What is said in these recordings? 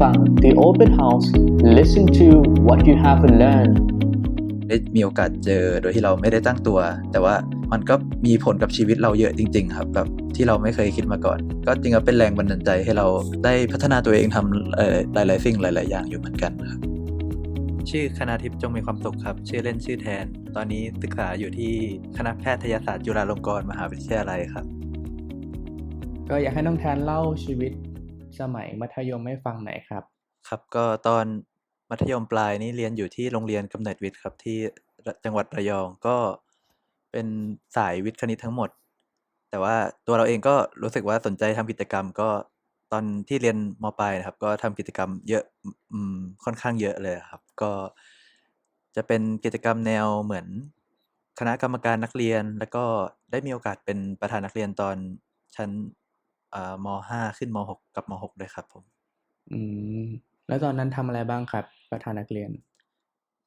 ฟัง The Open House listen to what you haven't learned ได้มีโอกาสเจอโดยที่เราไม่ได้ตั้งตัว แต่ว่ามันก็มีผลกับชีวิตเราเยอะจริง ๆ ครับแบบที่เราไม่เคยคิดมาก่อน ก็จริงๆเป็นแรงบันดาลใจให้เราได้พัฒนาตัวเองทำเอ่อหลายๆสิ่งหลาย ๆ อย่างอยู่เหมือนกันครับชื่อคณะทิพย์จงมีความสุขครับ ชื่อเล่นชื่อแทน ตอนนี้ศึกษาอยู่ที่คณะแพทยศาสตร์จุฬาลงกรณ์มหาวิทยาลัยครับ ก็อยากให้น้องแทนเล่าชีวิต สมัยมัธยมให้ฟังหน่อยครับ ครับก็ตอนมัธยมปลายนี่เรียนอยู่ที่โรงเรียนกำเนิดวิทย์ครับที่จังหวัดระยองก็เป็นสายวิทย์คณิตทั้งหมด แต่ว่าตัวเราเองก็รู้สึกว่าสนใจทำกิจกรรม ก็ตอนที่เรียนมปลายนะครับ ก็ทำกิจกรรมเยอะอืมค่อนข้างเยอะเลยครับ ก็จะเป็นกิจกรรมแนวเหมือนคณะกรรมการนักเรียน แล้วก็ได้มีโอกาสเป็นประธานนักเรียนตอนชั้น มห้าขึ้นมหกกับมหกด้วยครับผม อืม แล้วตอนนั้นทำอะไรบ้างครับประธานนักเรียน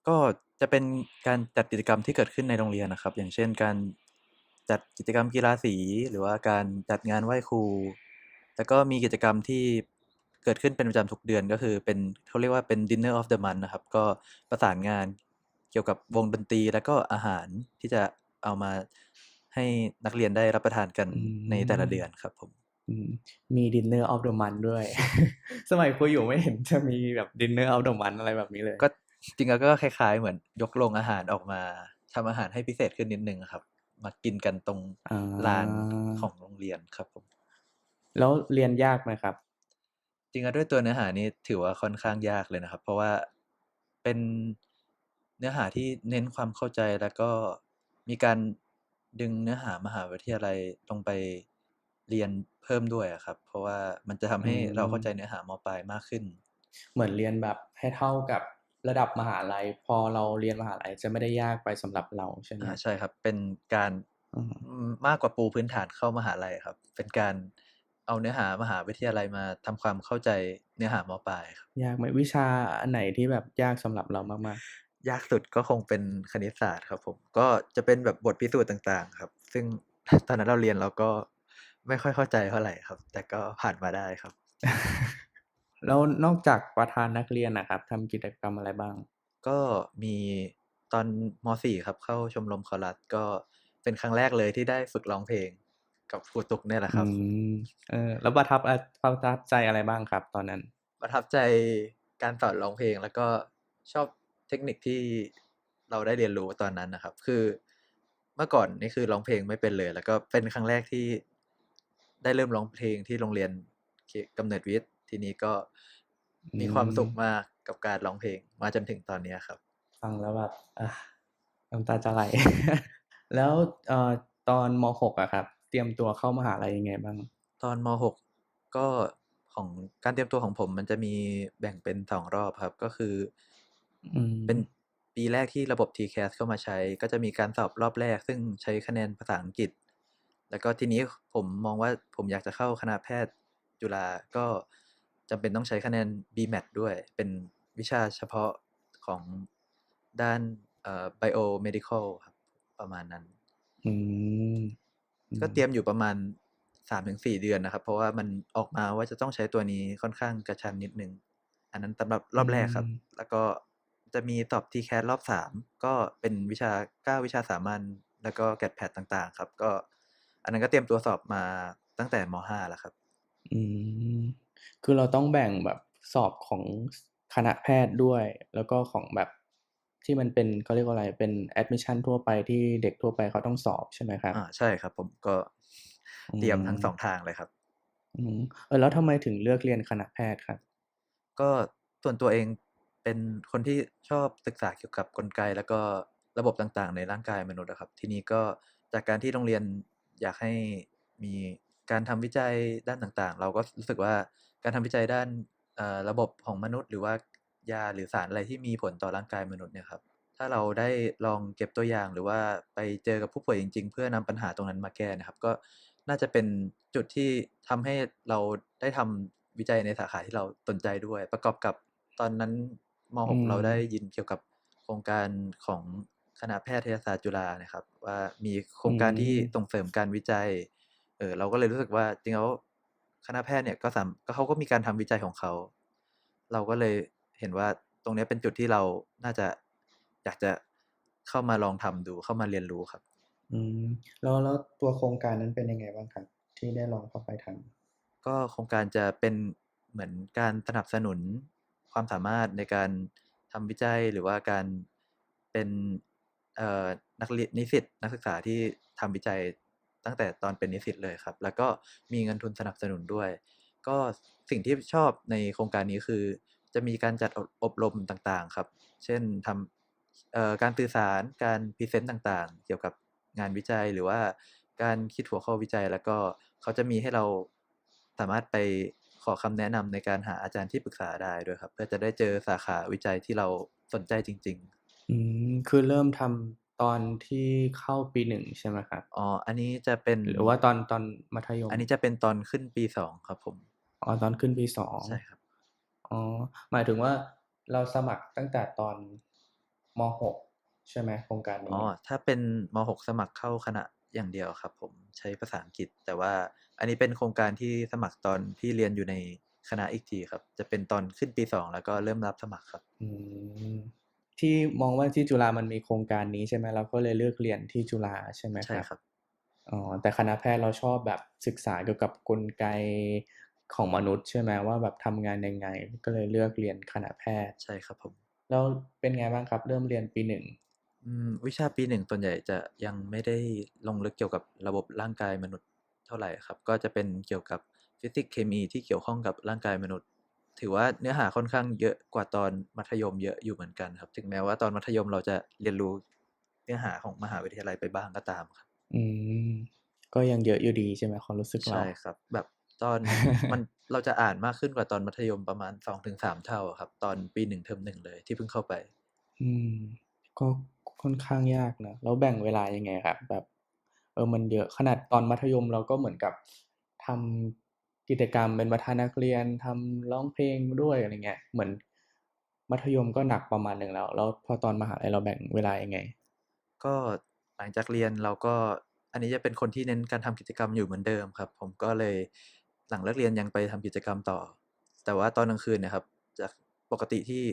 ก็จะเป็นการจัดกิจกรรมที่เกิดขึ้นในโรงเรียนนะครับ อย่างเช่นการจัดกิจกรรมกีฬาสี หรือว่าการจัดงานไหว้ครู แล้วก็มีกิจกรรมที่เกิดขึ้นเป็นประจำทุกเดือนก็คือเป็นเขาเรียกว่าเป็น Dinner of the Month นะครับ ก็ประสานงานเกี่ยวกับวงดนตรีแล้วก็อาหารที่จะเอามาให้นักเรียนได้รับประทานกันอืในแต่ละมเดือนครับผม อืมมี Dinner of the Month ด้วย สมัยครูอยู่ไม่เห็นจะมีแบบ Dinner of the Month อะไรแบบนี้เลย ก็จริงๆแล้วก็คล้ายๆ เหมือนยกโรงอาหารออกมาทำอาหารให้พิเศษขึ้นนิดนึงอะครับ มากินกันตรงอ่ลานาของโรงเรียนครับผม แล้วเรียนยากไหมครับ จริงๆแล้วด้วยตัวเนื้อหานี่ถือว่าค่อนข้างยากเลยนะครับ เพราะว่าเป็นเนื้อหาที่เน้นความเข้าใจแล้วก็มีการดึงเนื้อหามหาวิทยาลัยลงไปเรียน เพิ่มด้วยอะครับ เพราะว่ามันจะทำอืให้เราเข้าใจมเนื้อหามปลายมากขึ้น เหมือนเรียนแบบให้เท่ากับระดับมหาลัย พอเราเรียนมหาลัยจะไม่ได้ยากไปสำหรับเราใช่ไหมอ่าใช่ครับ เป็นการอืมอืมมากกว่าปูพื้นฐานเข้ามหาลัยครับ เป็นการเอาเนื้อหามหาวิทยาลัยมาทำความเข้าใจเนื้อหามปลายครับยากไหมวิชาอันไหนที่แบบยากสำหรับเรามากยากสุดก็คงเป็นคณิตศาสตร์ครับผมก็จะเป็นแบบบทพิสูจน์ต่างๆ ครับ ซึ่งตอนนั้นเราเรียนเราก็ ไม่ค่อยเข้าใจเท่าไหร่ครับ แต่ก็ผ่านมาได้ครับๆแล้วนอกจากประธานนักเรียนนะครับทำกิจกรรมอะไรบ้าง ก็มีตอนม .4 ครับเข้าชมรมคอรัสก็เป็นครั้งแรกเลยที่ได้ฝึกร้องเพลงกับครูตุกเนี่ยแหละคอืรับมเออแล้วประทับอะประทับใจอะไรบ้างครับ ตอนนั้น ประทับใจการสอนร้องเพลงแล้วก็ชอบเทคนิคที่เราได้เรียนรู้ตอนนั้นนะครับ คือเมื่อก่อนนี่คือร้องเพลงไม่เป็นเลย แล้วก็เป็นครั้งแรกที่ ได้เริ่มร้องเพลงที่โรงเรียนเคกำเนิดวิทย์ ทีนี้ก็อืมีความสุขมมากกับการร้องเพลงมาจนถึงตอนเนี้ยครับ ฟังแล้วแบบอะน้ำตาจะไหล แล้วเอ่อตอนม .6 อะครับ เตรียมตัวเข้ามหาลัยยังไงบ้าง ตอนม .6 ก็ของการเตรียมตัวของผม มันจะมีแบ่งเป็นสองรอบครับ ก็คืออืเป็นมปีแรกที่ระบบ TCAS เข้ามาใช้ ก็จะมีการสอบรอบแรก ซึ่งใช้คะแนนภาษาอังกฤษ แล้วก็ทีนี้ผมมองว่าผมอยากจะเข้าคณะแพทย์จุฬาก็จำเป็นต้องใช้คะแนน BMAT ด้วย เป็นวิชาเฉพาะของด้านเอ่อ biomedical ครับประมาณนั้น อืมอืก็มเตรียมอยู่ประมาณ3-4เดือนนะครับ เพราะว่ามันออกมาว่าจะต้องใช้ตัวนี้ค่อนข้างกระชั้นนิดหนึ่งอันนั้นสำหรับรอือบแรกครับมแล้วก็จะมีสอบ TCAS รอบ3ก็เป็นวิชา9วิชาสามัญแล้วก็ GAT-PAT ต่างๆ ครับ ก็ อันนั้นก็เตรียมตัวสอบมาตั้งแต่ม .5 แล้วครับ อืมคือเราต้องแบ่งแบบสอบของคณะแพทย์ด้วย แล้วก็ของแบบที่มันเป็นเขาเรียกว่าอะไรเป็น admission ทั่วไปที่เด็กทั่วไปเขาต้องสอบใช่ไหมครับอาใช่ครับ ผมก็อืเตรียมทั้งม2ทางเลยครับ อืมเออแล้วทำไมถึงเลือกเรียนคณะแพทย์ครับ?ก็ส่วนตัวเองเป็นคนที่ชอบศึกษาเกี่ยวกับกลไก แล้วก็ระบบต่างๆ ในร่างกายมนุษย์อะครับ ทีนี้ก็จากการที่โรงเรียน อยากให้มีการทำวิจัยด้านต่างๆ เราก็รู้สึกว่าการทำวิจัยด้านเอ่อระบบของมนุษย์ หรือว่ายาหรือสารอะไรที่มีผลต่อร่างกายมนุษย์เนี่ยครับถ้าเราได้ลองเก็บตัวอย่างหรือว่าไปเจอกับผู้ป่วยจริง ๆ เพื่อนำปัญหาตรงนั้นมาแก้นะครับ ก็น่าจะเป็นจุดที่ทำให้เราได้ทำวิจัยในสาขาที่เราสนใจด้วย ประกอบกับตอนนั้นมอื .6 เราได้มยินเกี่ยวกับโครงการของ คณะแพทยศาสตร์จุฬานะครับ ว่ามีโครอืงการที่มส่งเสริมการวิจัย เอ่อเราก็เลยรู้สึกว่าจริงๆแล้วคณะแพทย์เนี่ยก็สามก็เขาก็มีการทำวิจัยของเขา เราก็เลยเห็นว่าตรงเนี้ยเป็นจุดที่เราน่าจะอยากจะเข้ามาลองทำดูเข้ามาเรียนรู้ครับ อืมแล้วแล้วตัวโครงการนั้นเป็นยังไงบ้างครับ ที่ได้ลองเข้าไปทำ?ก็โครงการจะเป็นเหมือนการสนับสนุนความสามารถในการทำวิจัยหรือว่าการเป็นเอ่อ นักเรียนนิสิตนักศึกษาที่ทำวิจัยตั้งแต่ตอนเป็นนิสิตเลยครับ แล้วก็มีเงินทุนสนับสนุนด้วย ก็สิ่งที่ชอบในโครงการนี้คือ จะมีการจัดอบอบรมต่างๆครับ เช่นทำการสื่อสารการพรีเซนต์ต่างๆ เกี่ยวกับงานวิจัยหรือว่าการคิดหัวข้อวิจัย แล้วก็เขาจะมีให้เราสามารถไปขอคำแนะนำในการหาอาจารย์ที่ปรึกษาได้ด้วยครับ เพื่อจะได้เจอสาขาวิจัยที่เราสนใจจริง ๆ อืม คือเริ่มทำตอนที่เข้าปี 1 ใช่ไหมครับ?อ๋อ อันนี้จะเป็น หรือว่าตอน ตอนมัธยม?อันนี้จะเป็นตอนขึ้นปี 2 ครับผม อ๋อ ตอนขึ้นปี 2 ใช่ครับ อ๋อ หมายถึงว่าเราสมัครตั้งแต่ตอน ม.6 ใช่ไหม โครงการนอ๋อี้?ถ้าเป็น ม.6 สมัครเข้าคณะอย่างเดียวครับผม ใช้ภาษาอังกฤษ แต่ว่าอันนี้เป็นโครงการที่สมัครตอนที่เรียนอยู่ในคณะอีกทีครับ จะเป็นตอนขึ้นปี 2 แล้วก็เริ่มรับสมัครครับ อืม ที่มองว่าที่จุฬามันมีโครงการนี้ใช่ไหมเราก็เลยเลือกเรียนที่จุฬาใช่ไหมใช่ครับ?ครับอ๋อแต่คณะแพทย์เราชอบแบบศึกษาเกี่ยวกับกลไกของมนุษย์ใช่ไหมว่าแบบทำงานยังไง ก็เลยเลือกเรียนคณะแพทย์ใช่ครับผมแล้วเป็นไงบ้างครับ เริ่มเรียนปี 1? อืมวิชาปี1ส่วนใหญ่จะยังไม่ได้ลงลึกเกี่ยวกับระบบร่างกายมนุษย์เท่าไรครับ ก็จะเป็นเกี่ยวกับฟิสิกส์เคมีที่เกี่ยวข้องกับร่างกายมนุษย์ ถือว่าเนื้อหาค่อนข้างเยอะกว่าตอนมัธยมเยอะอยู่เหมือนกันครับ ถึงแม้ว่าตอนมัธยมเราจะเรียนรู้เนื้อหาของมหาวิทยาลัยไปบ้างก็ตามครับ อืมก็ยังเยอะอยู่ดีใช่ไหมความรู้สึกเใชรา?่ครับ แบบตอนมันเราจะอ่านมากขึ้นกว่าตอนมัธยมประมาณ2-3เท่าอะครับ ตอนปี1เทอม1เลยที่เพิ่งเข้าไป อืม ก็ค่อนข้างยากนะแล้วแบ่งเวลายังไงครับ?แบบ เออมันเยอะขนาดตอนมัธยมเราก็เหมือนกับทำ กิจกรรมเป็นประธานนักเรียนทำร้องเพลงด้วยอะไรเงี้ยเหมือนมัธยมก็หนักประมาณหนึ่งแล้ว แล้วพอตอนมหาลัยเราแบ่งเวลายังไง?ก็หลังจากเรียนเราก็อันนี้จะเป็นคนที่เน้นการทำกิจกรรมอยู่เหมือนเดิมครับ ผมก็เลยหลังเลิกเรียนยังไปทำกิจกรรมต่อ แต่ว่าตอนกลางคืนนี่ยครับ จากปกติที่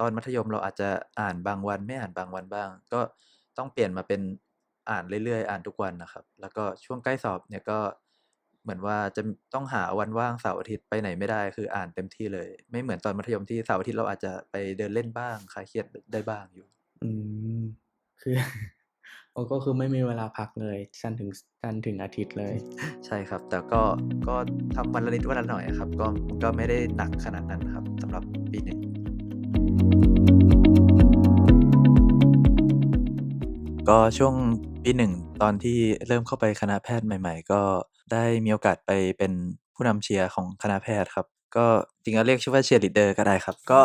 ตอนมัธยมเราอาจจะอ่านบางวันไม่อ่านบางวันบ้าง ก็ต้องเปลี่ยนมาเป็นอ่านเรื่อยๆ อ่านทุกวันนะครับ แล้วก็ช่วงใกล้สอบเนี่ยก็ เหมือนว่าจะต้องหาวันว่างเสาร์อาทิตย์ไปไหนไม่ได้คืออ่านเต็มที่เลย ไม่เหมือนตอนมัธยมที่เสาร์อาทิตย์เราอาจจะไปเดินเล่นบ้างคลายเครียดดได้บ้างอยู่ อืมคืออ๋อก็คือไม่มีเวลาพักเลยจันทร์ถึงสจันทร์ถึงอาทิตย์เลย ใช่ครับ แต่ก็ก็ทำวันละนิดวันละหน่อยอะครับ ก็ก็ไม่ได้หนักขนาดนั้นครับสำหรับปี1ก็ช่วงปี1ตอนที่เริ่มเข้าไปคณะแพทย์ใหม่ ๆ ก็ ได้มีโอกาสไปเป็นผู้นำเชียร์ของคณะแพทย์ครับ ก็จริงๆแล้วเรียกชื่อว่า cheerleader ก็ได้ครับ ก็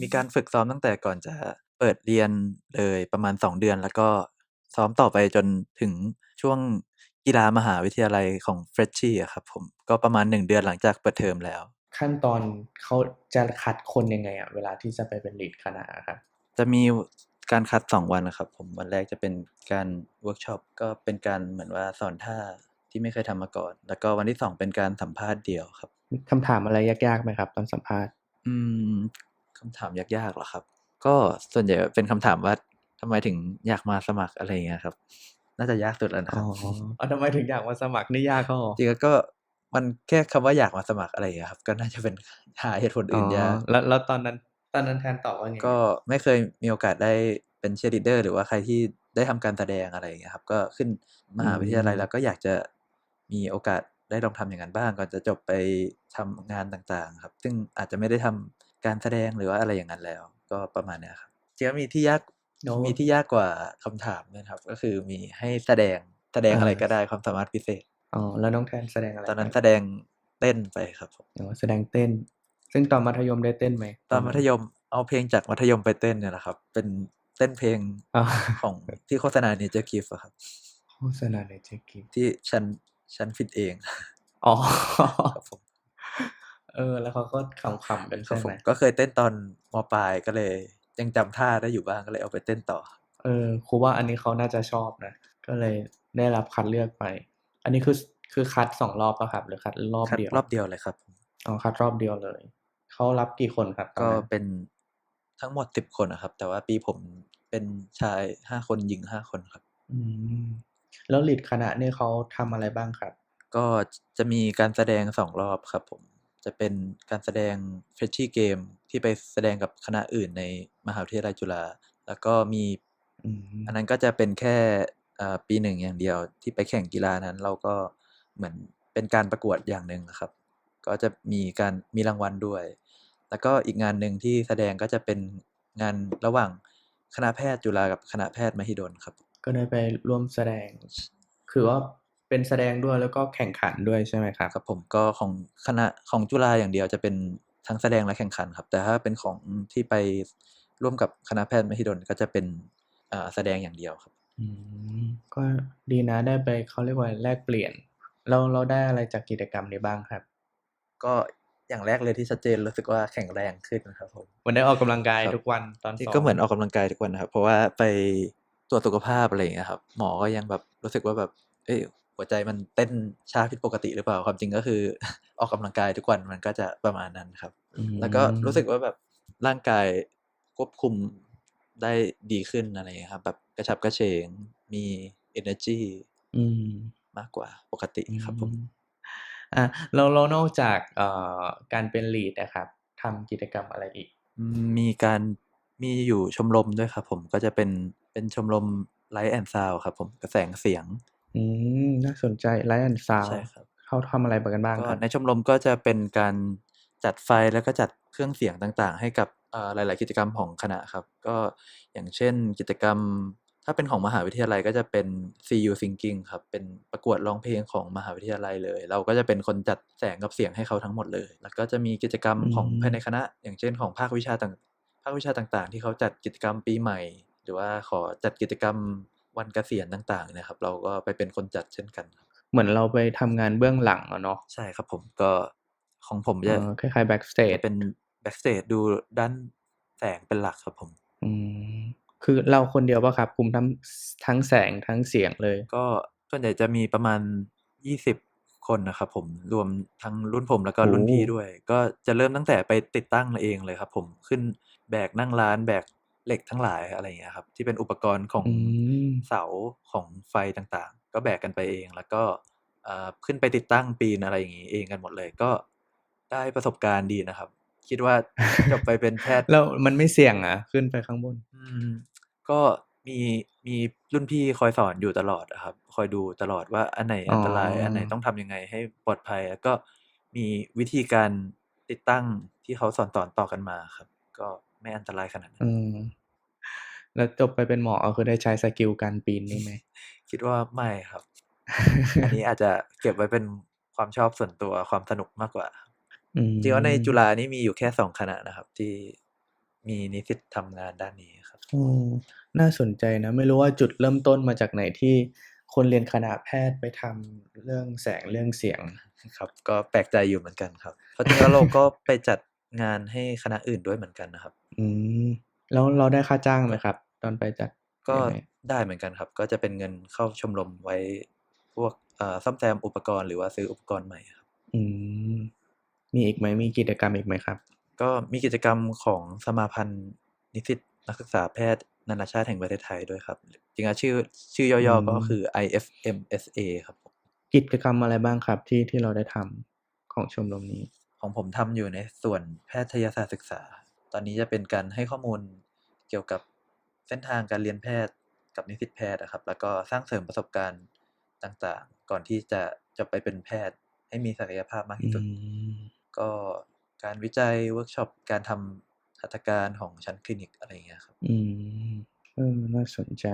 มีการฝึกซ้อมตั้งแต่ก่อนจะเปิดเรียนเลยประมาณ 2 เดือน แล้วก็ซ้อมต่อไปจนถึงช่วงกีฬามหาวิทยาลัยของ Freshie อะครับผมก็ประมาณ 1 เดือนหลังจากเปิดเทอมแล้ว ขั้นตอนเขาจะคัดคนยังไงอะเวลาที่จะไปเป็นลีดคณะอะครับ?จะมีวการคัด 2 วันอะครับผมวันแรกจะเป็นการเวิร์กช็อปก็เป็นการเหมือนว่าสอนท่า ที่ไม่เคยทำมาก่อน แล้วก็วันที่2เป็นการสัมภาษณ์เดี่ยวครับอือคำถามอะไรยากๆไหมครับ ตอนสัมภาษณ์?อืมคำถามยากๆเหรอครับ?ก็ส่วนใหญ่เป็นคำถามว่าทำไมถึงอยากมาสมัครอะไรอย่างเงี้ยครับ น่าจะยากสุดแล้วนะอ๋อครับอ้าวทำไมถึงอยากมาสมัครนี่ยากแล้วเหรอ?จริงๆก็มันแค่คำว่าอยากมาสมัครอะไรอย่างเงี้ยครับ ก็น่าจะเป็นหาเหตุผลอ๋ออื่นยากแล้วแล้วตอนนั้นตอนนั้นแทนตอบว่าไง?ก็ไม่เคยมีโอกาสได้เป็น cheerleader หรือว่าใครที่ได้ทำการแสดงอะไรอย่างเงี้ยครับ ก็ขึ้นมหาวิทยาลัยแล้อืมวก็อยากจะ มีโอกาสได้ลองทำอย่างนั้นบ้าง ก่อนจะจบไปทำงานต่างๆ ครับ ซึ่งอาจจะไม่ได้ทำการแสดงหรือว่าอะไรอย่างนั้นแล้ว ก็ประมาณเนี้ยครับจริงๆแล้วมีที่ยากอ๋อมีที่ยากกว่าคำถามด้วยนะครับ ก็คือมีให้แสดงแสดงอาอะไรก็ได้ความสามารถพิเศษอ๋อแล้วน้องแทนแสดงอะไรตอนนั้นไป?แสดงเต้นไปครับผมอ๋อแสดงเต้น ซึ่งตอนมัธยมได้เต้นไหม?ตอนมัธยมเอาเพลงจากมัธยมไปเต้นเนี่ยแหละครับ เป็นเต้นเพลงอ๋อของที่โฆษณา NatureKiss อะครับโฆษณา NatureKiss ที่ฉัน ฉันผิดเอง อ๋อครับผมเออ แล้วเขาก็ขำๆกันคใชรับ่ผไหม?มก็เคยเต้นตอนม.ปลายก็เลย ยังจำท่าได้อยู่บ้างก็เลยเอาไปเต้นต่อ เออครูว่าอันนี้เขาน่าจะชอบนะ ก็เลยได้รับคัดเลือกไป อันนี้คือสคือคัด2รอบเปล่าครับ หรือคัดรอบคัดเดียว?รอบเดียวเลยครับผมอ๋อคัดรอบเดียวเลยคเขารับกี่คนครับตอนก็นั้นเป็นทั้งหมด10คนอะครับ แต่ว่าปีผมเป็นชาย5คนหญิง5คนครับ อืม แล้วลีดคณะนี่เขาทำอะไรบ้างครับ?ก็จะมีการแสดง2รอบครับผม จะเป็นการแสดง Freshie Game ที่ไปแสดงกับคณะอื่นในมหาวิทยาลัยจุฬาแล้วก็มีอือันมนั้นก็จะเป็นแค่อ่าปี1อย่างเดียวที่ไปแข่งกีฬานั้น เราก็เหมือนเป็นการประกวดอย่างหนึ่งอะครับ ก็จะมีการมีรางวัลด้วย แล้วก็อีกงานหนึ่งที่แสดงก็จะเป็นงานระหว่างคณะแพทย์จุฬากับคณะแพทย์มหิดลครับ ก็ได้ไปร่วมแสดง คือว่าเป็นแสดงด้วยแล้วก็แข่งขันด้วยใช่ไหมครับ?ครับผมก็ของคณะของจุฬาอย่างเดียวจะเป็นทั้งแสดงและแข่งขันครับ แต่ถ้าเป็นของที่ไปร่วมกับคณะแพทย์มหิดลก็จะเป็นอ่าแสดงอย่างเดียวครับอืมก็ดีนะได้ไปเขาเรียกว่าแลกเปลี่ยนแล้วแล้วได้อะไรจากกิจกรรมนี้บ้างครับ?ก็อย่างแรกเลยที่ชัดเจนรู้สึกว่าแข็งแรงขึ้นครับผมเหมือนได้ออกกำลังกายครับทุกวันตอนจริงซ้อก็เหมือนมออกกำลังกายทุกวันนะครับ เพราะว่าไป ตรวจสุขภาพอะไรอย่างเงี้ยครับ หมอก็ยังแบบรู้สึกว่าแบบเฮ้ยหัวใจมันเต้นช้าผิดปกติหรือเปล่า?ความจริงก็คือ ออกกำลังกายทุกวันมันก็จะประมาณนั้นครับอืแล้วก็รู้สึกมว่าแบบร่างกายควบคุมได้ดีขึ้นอะไรอย่างเงี้ยครับ แบบกระฉับกระเฉงมีเอเนอร์จีอืมมากกว่าปกติอืครับผมมอ่าแล้วแล้วนอกจากเอ่อการเป็นลีดอะครับทำกิจกรรมอะไรอีก?อืมมีการมีอยู่ชมรมด้วยครับผมก็จะเป็น เป็นชมรม Light and Sound ครับผมแสงเสียง อืมน่าสนใจ Light and ใช่ Sound ครับเขาทำอะไรกันบ้างก็ครับ?ในชมรมก็จะเป็นการจัดไฟแล้วก็จัดเครื่องเสียงต่างๆ ให้กับอ่าหลาย ๆ กิจกรรมของคณะครับ ก็อย่างเช่นกิจกรรมถ้าเป็นของมหาวิทยาลัยก็จะเป็น CU Singing ครับ เป็นประกวดร้องเพลงของมหาวิทยาลัยเลย เราก็จะเป็นคนจัดแสงกับเสียงให้เขาทั้งหมดเลย แล้วก็จะมีกิจกรรมอืของภายในมคณะ อย่างเช่นของภาควิชาต่างภาควิชาต่างๆ ที่เขาจัดกิจกรรมปีใหม่ หรือว่าขอจัดกิจกรรมวันเกษียณต่างๆเนี่ยครับ เราก็ไปเป็นคนจัดเช่นกันครับเหมือนเราไปทำงานเบื้องหลังอะเนาะใช่ครับผมก็ของผมเอจะอคล้ายๆจะ Backstage เป็น Backstage ดูด้านแสงเป็นหลักครับผมอืมคือเราคนเดียวเปล่าครับ?คุมทั้งสทั้งแสงทั้งเสียงเลย ก็ส่วนใหญ่จะมีประมาณ20คนนะครับผมรวมทั้งรุ่นผมแล้วก็โอ้รุ่นโฮพี่ด้วย ก็จะเริ่มตั้งแต่ไปติดตั้งเองเลยครับผมขึ้นแบกนั่งร้านแบก เหล็กทั้งหลายอะไรอย่างเงี้ยครับ ที่เป็นอุปกรณ์ของอืมเสาของไฟต่างๆ ก็แบกกันไปเอง แล้วก็อ่าขึ้นไปติดตั้งปีนอะไรอย่างงี้เองกันหมดเลยก็ได้ประสบการณ์ดีนะครับ คิดว่าจบไปเป็นแพทย์แล้วมันไม่เสี่ยงเหรอ?ขึ้นไปข้างบน อืม ก็มีมีรุ่นพี่คอยสอนอยู่ตลอดอะครับ คอยดูตลอดว่าอันไหนอ๋อัอนตราย อันไหนต้องทำยังไงให้ปลอดภัย แล้วก็มีวิธีการติดตั้งที่เขาสอนต่อๆกันมาครับ ก็ไม่อันตรายขนาดนั้อืนม แล้วจบไปเป็นหมอก็คือได้ใช้สกิลการปีนนี่ไหม?คิดว่าไม่ครับ อันนี้อาจจะเก็บไว้เป็นความชอบส่วนตัวความสนุกมากกว่าครับอืจริงๆแล้วในจุมฬานี่มีอยู่แค่2คณะนะครับ ที่มีนิสิตทำงานด้านนี้ครับอืมน่าสนใจนะ ไม่รู้ว่าจุดเริ่มต้นมาจากไหนที่คนเรียนคณะแพทย์ไปทำเรื่องแสงเรื่องเสียงครับ ก็แปลกใจอยู่เหมือนกันครับเพราะจริงแล้วเราก็ไปจัดงานให้คณะอื่นด้วยเหมือนกันนะครับ อืมแล้วเราได้ค่าจ้างไหมครับต อนไปจัดก็ยังไง?ได้เหมือนกันครับ ก็จะเป็นเงินเข้าชมรมไว้พวกอ่าซ่อมแซมอุปกรณ์หรือว่าซื้ออุปกรณ์ใหม่ครับ อืมมีอีกไหม?มีกิจกรรมอีกไหมครับ?ก็มีกิจกรรมของสมาพันธ์นิสิตนักศึกษาแพทย์นานาชาติแห่งประเทศไทยด้วยครับ จริงๆแล้วชื่อชื่ออืย่อๆก็มคือ IFMSA ครับผมกิจกรรมอะไรบ้างครับที่ที่เราได้ทำของชมรมนี้?ของผมทำอยู่ในส่วนแพทยศาสตร์ศึกษา ตอนนี้จะเป็นการให้ข้อมูลเกี่ยวกับ เส้นทางการเรียนแพทย์กับนิสิตแพทย์อะครับ แล้วก็สร้างเสริมประสบการณ์ต่างๆ ก่อนที่จะจะไปเป็นแพทย์ให้มีศักยภาพมากอืที่สุดมก็การวิจัยเวิร์กช็อปการทำหัตถการของชั้นคลินิกอะไรอย่างเงี้ยครับ อืมเออน่าสนใจ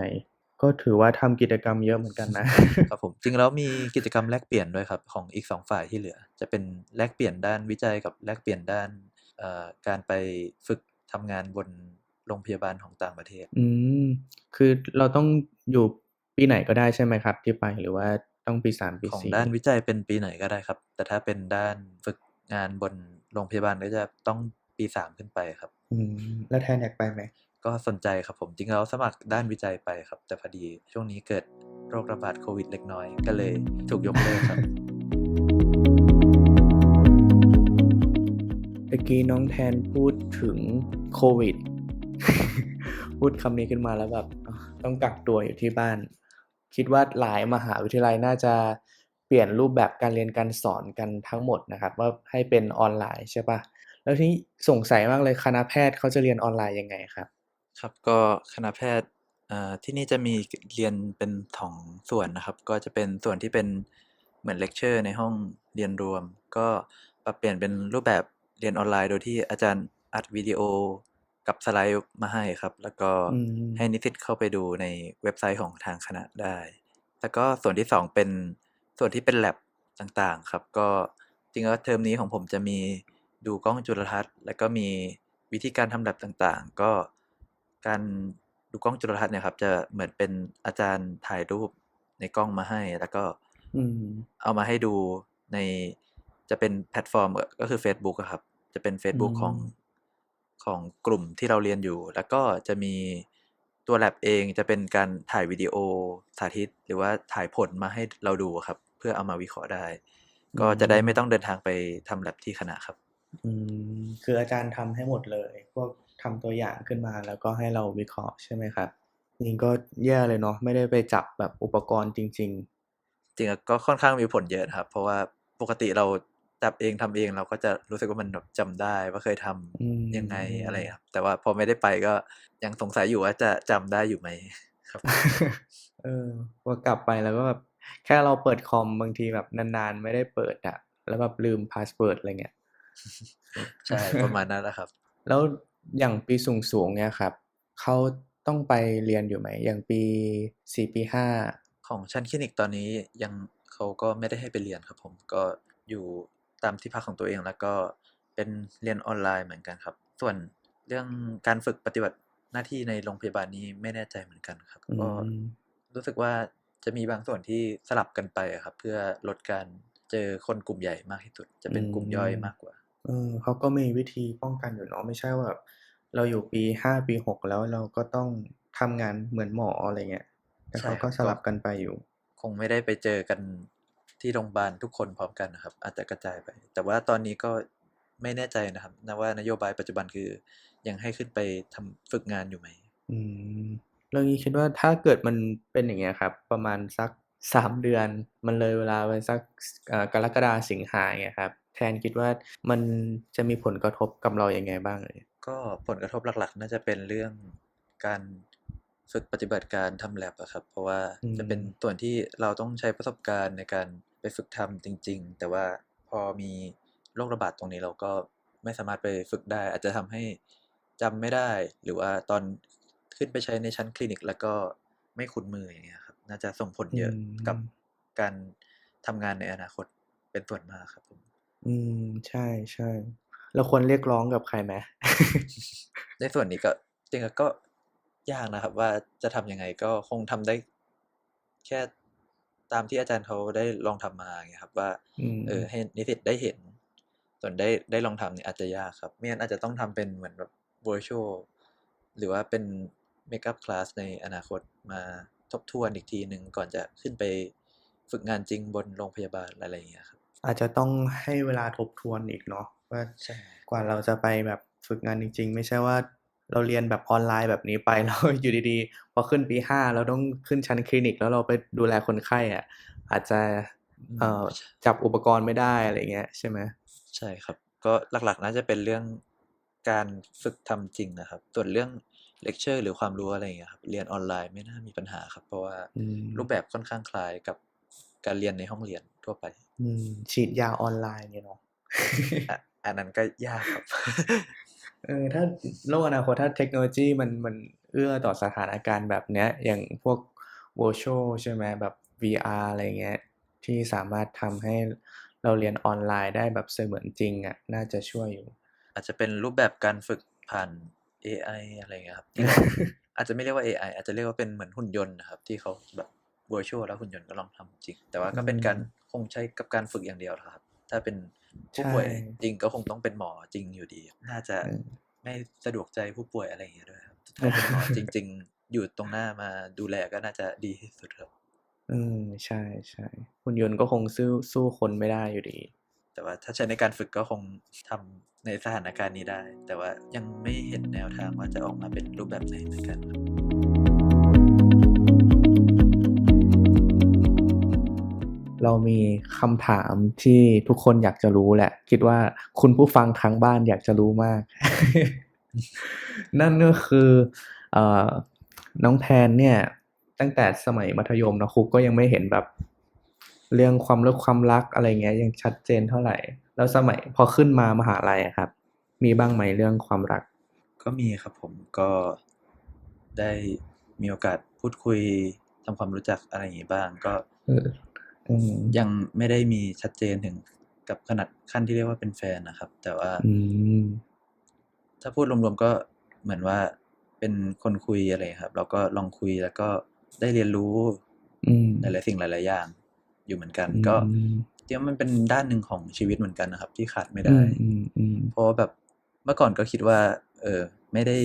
ก็ถือว่าทำกิจกรรมเยอะเหมือนกันนะ ครับผม จริงแล้วมีกิจกรรมแลกเปลี่ยนด้วยครับ ของอีก2ฝ่ายที่เหลือ จะเป็นแลกเปลี่ยนด้านวิจัยกับแลกเปลี่ยนด้านเอ่อการไปฝึกทำงานบน โรงพยาบาลของต่างประเทศ อืม คือเราต้องอยู่ปีไหนก็ได้ใช่ไหมครับ ที่ไปหรือว่าต้องปี3ปีของ 4? ด้านวิจัยเป็นปีไหนก็ได้ครับ แต่ถ้าเป็นด้านฝึกงานบนโรงพยาบาลก็จะต้องปี3ขึ้นไปครับ อืม แล้วแทนอยากไปไหม?ก็สนใจครับผมจริงๆแล้วสมัครด้านวิจัยไปครับ แต่พอดีช่วงนี้เกิดโรคระบาดโควิดเล็กน้อยก็เลยถูกยกเลิกครับตะกี้น้องแทนพูดถึงโควิด พูดคำนี้ขึ้นมาแล้วแบบต้องกักตัวอยู่ที่บ้าน คิดว่าหลายมหาวิทยาลัยน่าจะเปลี่ยนรูปแบบการเรียนการสอนกันทั้งหมดนะครับ ว่าให้เป็นออนไลน์ใช่ปะแล้วที่สงสัยมากเลยคณะแพทย์เขาจะเรียนออนไลน์ยังไงครับ ครับก็คณะแพทย์ที่นี่จะมีเรียนเป็นสองส่วนนะครับ ก็จะเป็นส่วนที่เป็นเหมือนเลคเชอร์ในห้องเรียนรวม ก็ปรับเปลี่ยนเป็นรูปแบบเรียนออนไลน์ โดยที่อาจารย์อัดวิดีโอ กับสไลด์มาให้ครับ แล้วก็อืมให้นิสิตเข้าไปดูในเว็บไซต์ของทางคณะได้ แล้วก็ส่วนที่สองเป็นส่วนที่เป็น lab ต่างๆครับ ก็จริงๆแล้วเทอมนี้ของผมจะมีดูกล้องจุลทรรศน์ แล้วก็มีวิธีการทำ lab ต่างๆ ก็การดูกล้องจุลทรรศน์เนี่ยครับ จะเหมือนเป็นอาจารย์ถ่ายรูปในกล้องมาให้ แล้วก็อืมเอามาให้ดูในจะเป็นแพลตฟอร์มก็ก็คือ Facebook อะครับ จะเป็นอื Facebook ของม ของกลุ่มที่เราเรียนอยู่ แล้วก็จะมีตัว lab เองจะเป็นการถ่ายวิดีโอสาธิต หรือว่าถ่ายผลมาให้เราดูอะครับ เพื่อเอามาวิเคราะห์ได้อืก็จะได้มไม่ต้องเดินทางไปทำ lab ที่คณะครับอืมคืออาจารย์ทำให้หมดเลย พวกทำตัวอย่างขึ้นมาแล้วก็ให้เราวิเคราะห์ใช่ไหมครับจริงๆก็แย่เลยเนาะไม่ได้ไปจับแบบอุปกรณ์จริงจริงๆก็ค่อนข้างมีผลเยอะนะครับ เพราะว่าปกติเรา จับเองทำเองเราก็จะรู้สึกว่ามันแบบจำได้ว่าเคยทำๆอืมยังไงอะไรครับ แต่ว่าพอไม่ได้ไปก็ยังสงสัยอยู่ว่าจะจำได้อยู่ไหมครับ เออพอกลับไปแล้วก็แบบแค่เราเปิดคอมบางทีแบบนานๆ ไม่ได้เปิดอะแล้วแบบลืมพาสเวิร์ดอะไรเงี้ยใช่ประมาณนั้นแหละครับ แล้วอย่างปีสูงๆเนี่ยครับเขาต้องไปเรียนอยู่ไหม อย่างปีสี่ปีห้าของชั้นคลินิกตอนนี้ยังเขาก็ไม่ได้ให้ไปเรียนครับผมก็อยู่ ตามที่พักของตัวเอง แล้วก็เป็นเรียนออนไลน์เหมือนกันครับ ส่วนเรื่องการฝึกปฏิบัติหน้าที่ในโรงพยาบาลนี้ไม่แน่ใจเหมือนกันครับอืก็มรู้สึกว่าจะมีบางส่วนที่สลับกันไปอะครับ เพื่อลดการเจอคนกลุ่มใหญ่มากที่สุด จะอืเป็นกลุ่มย่อยมมากกว่าเออเขาก็มีวิธีป้องกันอยู่เนาะไม่ใช่ว่าแบบเราอยู่ปีห้าปีหกแล้วเราก็ต้องทำงานเหมือนหมออะไรเงี้ยแต่ใช่เขาคก็รับสก็ลับกันไปอยู่ คงไม่ได้ไปเจอกัน ที่โรงพยาบาลทุกคนพร้อมกันนะครับ อาจจะกระจายไป แต่ว่าตอนนี้ก็ไม่แน่ใจนะครับนะว่านโยบายปัจจุบันคือ ยังให้ขึ้นไปทำฝึกงานอยู่ไหมอืมเรื่องนี้คิดว่าถ้าเกิดมันเป็นอย่างเงี้ยครับ ประมาณสักสามเดือน มันเลยเวลาไปสักเอ่อกรกฎาสิงหาอย่างเงี้ยครับแทนคิดว่ามันจะมีผลกระทบกับเรายังไงบ้างเลยก็ผลกระทบหลักๆ น่าจะเป็นเรื่องการฝึกปฏิบัติการทำ lab อะครับ เพราะว่าอืจะเป็นมส่วนที่เราต้องใช้ประสบการณ์ในการ ไปฝึกทำจริง ๆ แต่ว่าพอมีโรคระบาดตรงนี้เราก็ไม่สามารถไปฝึกได้ อาจจะทำให้จำไม่ได้ หรือว่าตอนขึ้นไปใช้ในชั้นคลินิก แล้วก็ไม่คุ้นมืออย่างเงี้ยครับ น่าจะส่งผลอืเยอะกับมการทำงานในอนาคตเป็นส่วนมากครับผมอืมใช่ใช่เราควรเรียกร้องกับใครไหมในส่วนนี้ก็จริงๆก็ยากนะครับ ว่าจะทำยังไงก็คงทำได้แค่ ตามที่อาจารย์เขาได้ลองทำมาอย่างเงี้ยครับว่าอืมเออให้นิสิตได้เห็น ส่วนได้ได้ลองทำเนี่ยอาจจะยากครับไม่งั้นอาจจะต้องทำเป็นเหมือนแบบ virtual หรือว่าเป็น makeup class ในอนาคตมาทบทวนอีกทีหนึ่งก่อนจะขึ้นไปฝึกงานจริงบนโรงพยาบาลอะไรอย่างเงี้ยครับ อาจจะต้องให้เวลาทบทวนอีกเนาะว่าใช่กว่าเราจะไปแบบฝึกงานจริง ๆ ไม่ใช่ว่า เราเรียนแบบออนไลน์แบบนี้ไป แล้วอยู่ดีๆ พอขึ้นปีห้าเราต้องขึ้นชั้นคลินิก แล้วเราไปดูแลคนไข้อะอาจจะอืเอ่มอจับอุปกรณ์ไม่ได้อะไรเงี้ยใช่ไหมใช่ครับ ก็หลักๆน่าจะเป็นเรื่องการฝึกทำจริงนะครับส่วนเรื่องเลคเชอร์หรือความรู้อะไรอย่างเงี้ยครับเรียนออนไลน์ไม่น่ามีปัญหาครับ เพราะว่าอืมรูปแบบค่อนข้างคล้ายกับการเรียนในห้องเรียนทั่วไป อืมฉีดยาออนไลน์เนี่ยเนาะอะอันนั้นก็ยากครับ เออถ้าโลกอนาคตถ้าเทคโนโลยีมันมันเอื้อต่อสถานการณ์แบบเนี้ย อย่างพวก virtual ใช่ไหมแบบ VR อะไรเงี้ย ที่สามารถทำให้เราเรียนออนไลน์ได้แบบเสมือนจริงอะน่าจะช่วยอยู่ อาจจะเป็นรูปแบบการฝึกผ่าน AI อะไรอย่างเงี้ยครับที่เขาอาจจะไม่เรียกว่า AI อาจจะเรียกว่าเป็นเหมือนหุ่นยนต์นะครับ ที่เขาแบบ virtual แล้วหุ่นยนต์ก็ลองทำจริง แต่ว่าก็เป็นการอืมคงใช้กับการฝึกอย่างเดียวนะครับ ถ้าเป็น ผู้ใช่ป่วยจริงก็คงต้องเป็นหมอจริงอยู่ดี น่าจะเออไม่สะดวกใจผู้ป่วยอะไรอย่างเงี้ยด้วยครับถ้าเป็นหมอจริง ๆ อยู่ตรงหน้ามาดูแลก็น่าจะดีที่สุดครับอืมใช่ใช่หุ่นยนต์ก็คงสู้สู้คนไม่ได้อยู่ดี แต่ว่าถ้าใช้ในการฝึกก็คงทในสถานการณ์นี้ได้ แต่ว่ายังไม่เห็นแนวทางว่าจะออกมาเป็นรูปแบบไหนเหมือนกันครับ เรามีคำถามที่ทุกคนอยากจะรู้แหละ คิดว่าคุณผู้ฟังทางบ้านอยากจะรู้มาก นั่นก็คือเอ่อน้องแทนเนี่ย ตั้งแต่สมัยมัธยมนะครูก็ยังไม่เห็นแบบ เรื่องความรักความรักอะไรเงี้ยยังชัดเจนเท่าไหร่ แล้วสมัยพอขึ้นมามหาลัยอะครับ มีบ้างไหมเรื่องความรัก ก็มีครับผมก็ได้มีโอกาสพูดคุยทำความรู้จักอะไรอย่างนี้บ้างก็เอออืม ยังไม่ได้มีชัดเจนถึงกับขนาดขั้นที่เรียกว่าเป็นแฟนนะครับ แต่ว่าอืมถ้าพูดรวมๆก็เหมือนว่าเป็นคนคุยอะไรครับ เราก็ลองคุยแล้วก็ได้เรียนรู้อืมหลายๆสิ่งหลายๆอย่าง อยู่เหมือนกัน ก็อืมเที่ยมันเป็นด้านหนึ่งของชีวิตเหมือนกันนะครับ ที่ขาดไม่อืได้มอืมอืมเพราะว่าแบบเมื่อก่อนก็คิดว่า เออ ไม่ได้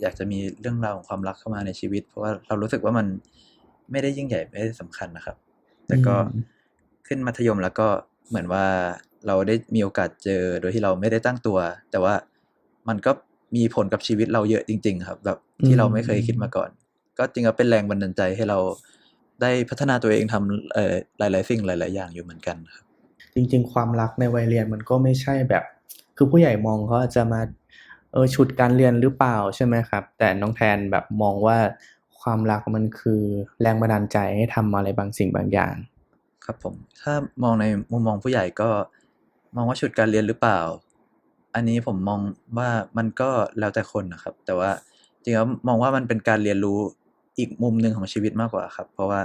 อยากจะมีเรื่องราวของความรักเข้ามาในชีวิต เพราะว่าเรารู้สึกว่ามันไม่ได้ยิ่งใหญ่ไม่ได้สำคัญนะครับ แต่ก็อืมขึ้นมัธยมแล้วก็เหมือนว่าเราได้มีโอกาสเจอโดยที่เราไม่ได้ตั้งตัว แต่ว่ามันก็มีผลกับชีวิตเราเยอะจริง ๆ ครับ แบบที่เราไม่เคยคิดมาก่อน ก็จริงๆเป็นแรงบันดาลใจให้เราได้พัฒนาตัวเองทำเอ่อหลายๆสิ่งหลาย ๆ อย่างอยู่เหมือนกันครับ จริง ๆ ความรักในวัยเรียนมันก็ไม่ใช่แบบ คือผู้ใหญ่มองเขาอาจจะมาเออฉุดการเรียนหรือเปล่าใช่ไหมครับ แต่น้องแทนแบบมองว่า ความรักมันคือแรงบันดาลใจให้ทำอะไรบางสิ่งบางอย่าง ครับผม ถ้ามองในมุมมองผู้ใหญ่ก็มองว่าชุดการเรียนหรือเปล่า อันนี้ผมมองว่ามันก็แล้วแต่คนนะครับ แต่ว่าจริงๆแล้วมองว่ามันเป็นการเรียนรู้อีกมุมหนึ่งของชีวิตมากกว่าครับ เพราะว่า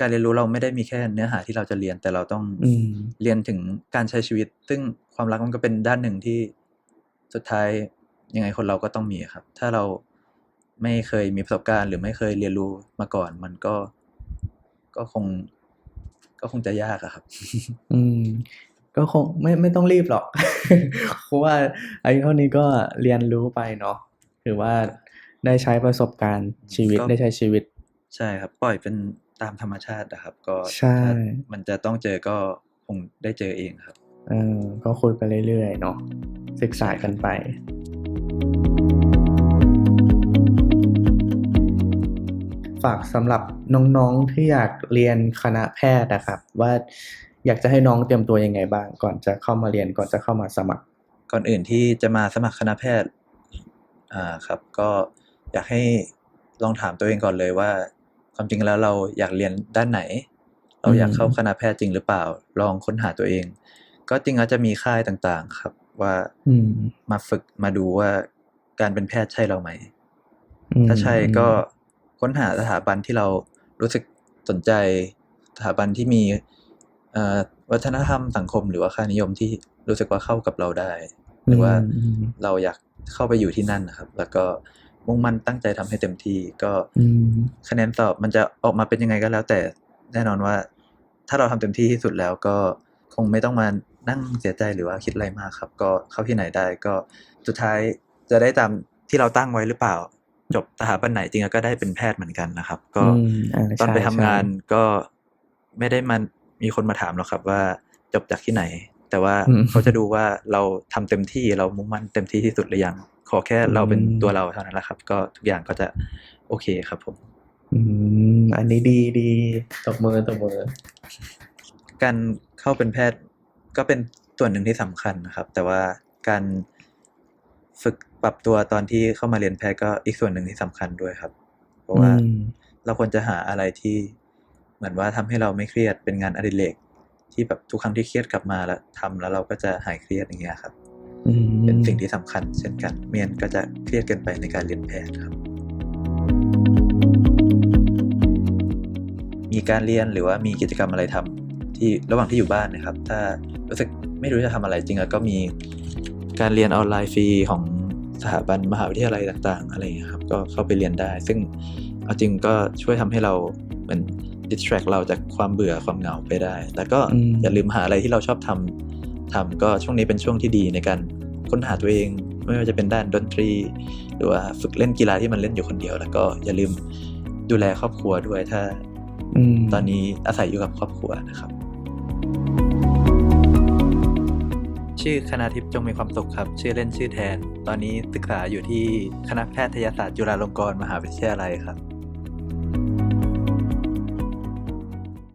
การเรียนรู้เราไม่ได้มีแค่เนื้อหาที่เราจะเรียนแต่เราต้องอืมเรียนถึงการใช้ชีวิต ซึ่งความรักมันก็เป็นด้านหนึ่งที่สุดท้ายยังไงคนเราก็ต้องมีครับ ถ้าเรา ไม่เคยมีประสบการณ์ หรือไม่เคยเรียนรู้มาก่อน มันก็ก็คง ก็คงจะยากอะครับ อืม ก็คงไม่ไม่ต้องรีบหรอก เพราะว่าอายุเท่านี้ก็เรียนรู้ไปเนาะถือว่าได้ใช้ประสบการณ์ชีวิตก็ได้ใช้ชีวิต ใช่ครับ ปล่อยเป็นตามธรรมชาตินะครับ ก็ใช่ถ้ามันจะต้องเจอก็คงได้เจอเองครับเออก็คุยไปเรื่อยๆเนาะศึกษากันไป ฝากสำหรับน้องๆที่อยากเรียนคณะแพทย์นะครับ ว่าอยากจะให้น้องเตรียมตัวยังไงบ้าง ก่อนจะเข้ามาเรียนก่อนจะเข้ามาสมัคร ก่อนอื่นที่จะมาสมัครคณะแพทย์อ่าครับ ก็อยากให้ลองถามตัวเองก่อนเลยว่า ความจริงแล้วเราอยากเรียนด้านไหน เราอยากเข้าอืมคณะแพทย์จริงหรือเปล่า ลองค้นหาตัวเอง ก็จริงแล้วจะมีค่ายต่างๆครับ ว่าอืมมาฝึกมาดูว่าการเป็นแพทย์ใช่เราไหมอืมถ้าใช่ก็ ค้นหาสถาบันที่เรารู้สึกสนใจ สถาบันที่มีเอ่อวัฒนธรรมสังคมหรือว่าค่านิยมที่รู้สึกว่าเข้ากับเราได้ หรือว่าอืมเราอยากเข้าไปอยู่ที่นั่นนะครับ แล้วก็มุ่งมั่นตั้งใจทำให้เต็มที่ก็อืมคะแนนสอบมันจะออกมาเป็นยังไงก็แล้ว แต่แน่นอนว่า ถ้าเราทำเต็มที่ที่สุดแล้วก็คงไม่ต้องมานั่งเสียใจหรือว่าคิดอะไรมากครับ ก็เข้าที่ไหนได้ก็สุดท้ายจะได้ตามที่เราตั้งไว้หรือเปล่า จบสถาบันไหนจริงๆก็ได้เป็นแพทย์เหมือนกันนะครับ ก็อืมอ่าตอนใช่ไปทำงานใช่ก็ไม่ได้มันมีคนมาถามหรอกครับว่าจบจากที่ไหน แต่ว่าอืมเขาจะดูว่าเราทำเต็มที่เรามุ่งมั่นเต็มที่ที่สุดหรือยังขอแค่เราเป็นอืมตัวเราเท่านั้นแหละครับ ก็ทุกอย่างก็จะโอเคครับผมอืมอันนี้ดีดีตบมือตบมือ การเข้าเป็นแพทย์ก็เป็นส่วนหนึ่งที่สำคัญนะครับ แต่ว่าการ ฝึกปรับตัวตอนที่เข้ามาเรียนแพทย์ก็อีกส่วนหนึ่งที่สำคัญด้วยครับ เพราะว่าอืมเราควรจะหาอะไรที่เหมือนว่าทำให้เราไม่เครียดเป็นงานอดิเรกที่แบบทุกครั้งที่เครียดกลับมาแล้วทำแล้วเราก็จะหายเครียดอย่างเงี้ยครับอืมเป็นสิ่งที่สำคัญเช่นกันเมียนก็จะเครียดเกินไปในการเรียนแพทย์ครับ มีการเรียนหรือว่ามีกิจกรรมอะไรทำที่ระหว่างที่อยู่บ้านนะครับ ถ้ารู้สึกไม่รู้จะทำอะไรจริงๆก็มี การเรียนออนไลน์ฟรีของสถาบันมหาวิทยาลัยต่าง ๆ อะไรอย่างเงี้ยครับก็เข้าไปเรียนได้ ซึ่งเอาจริงก็ช่วยทำให้เราเหมือน distract เราจากความเบื่อความเหงาไปได้แล้วก็อืมอย่าลืมหาอะไรที่เราชอบทำทำก็ช่วงนี้เป็นช่วงที่ดีในการค้นหาตัวเอง ไม่ว่าจะเป็นด้านดนตรี หรือว่าฝึกเล่นกีฬาที่มันเล่นอยู่คนเดียว แล้วก็อย่าลืมดูแลครอบครัวด้วยถ้าอืมตอนนี้อาศัยอยู่กับครอบครัวนะครับช ชื่อคณาทิพย์จงมีความสุขครับ ชื่อเล่นชื่อแทน ตอนนี้ศึกษาอยู่ที่คณะแพทยศาสตร์จุฬาลงกรณ์มหาวิทยาลัยครับ